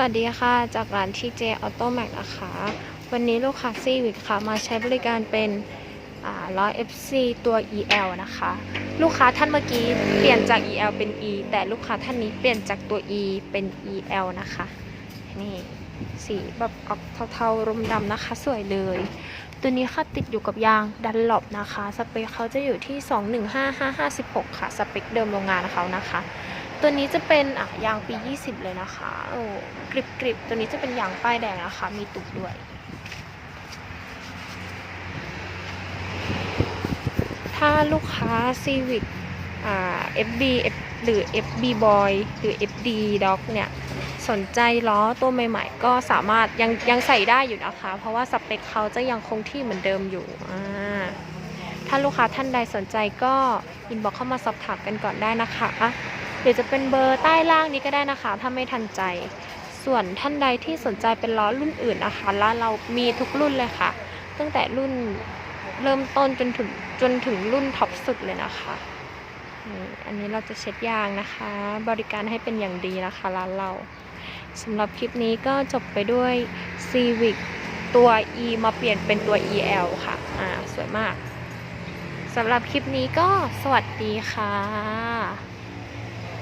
วัสดีค่ะ จากร้าน TJ Auto Mac นะคะ วันนี้ลูกค้าซีวิกค่ะ มาใช้บริการเป็นล้อ FC ตัว EL นะคะ ลูกค้าท่านเมื่อกี้เปลี่ยนจาก EL เป็น E แต่ลูกค้าท่านนี้เปลี่ยนจากตัว E เป็น EL นะคะ นี่สีแบบออกเทาๆรมดำนะคะ สวยเลย ตัวนี้ค่ะติดอยู่กับยางดันหลบนะคะ สเปคเขาจะอยู่ที่ 215556ค่ะ สเปคเดิมโรงงานเขานะคะ ตัวนี้จะเป็นอะยางปี 20 เลยนะคะโอ้กริบกริบตัวนี้จะเป็นยางป้ายแดงนะคะ มีตุกด้วย ถ้าลูกค้า Civic อ่า FB F หรือ FB Boy หรือ FD Dog เนี่ยสนใจล้อตัวใหม่ๆ ก็สามารถยังยังใส่ได้อยู่นะคะ เพราะว่าสเปคเขาจะยังคงที่เหมือนเดิมอยู่อ่าถ้าลูกค้าท่านใดสนใจก็อินบอกเข้ามาสอบถามกันก่อนได้นะคะ หรือจะเป็นเบอร์ใต้ล่างนี้ก็ได้นะคะ ถ้าไม่ทันใจ ส่วนท่านใดที่สนใจเป็นล้อรุ่นอื่นนะคะร้านเรามีทุกรุ่นเลยค่ะ ตั้งแต่รุ่นเริ่มต้นจนถึงจนถึงรุ่นท็อปสุดเลยนะคะนี่อันนี้เราจะเช็ดยางนะคะ บริการให้เป็นอย่างดีนะคะร้านเราสำหรับคลิปนี้ก็จบไปด้วย Civic ตัว E มาเปลี่ยนเป็นตัว EL ค่ะ อ่า สวยมาก สำหรับคลิปนี้ก็สวัสดีค่ะ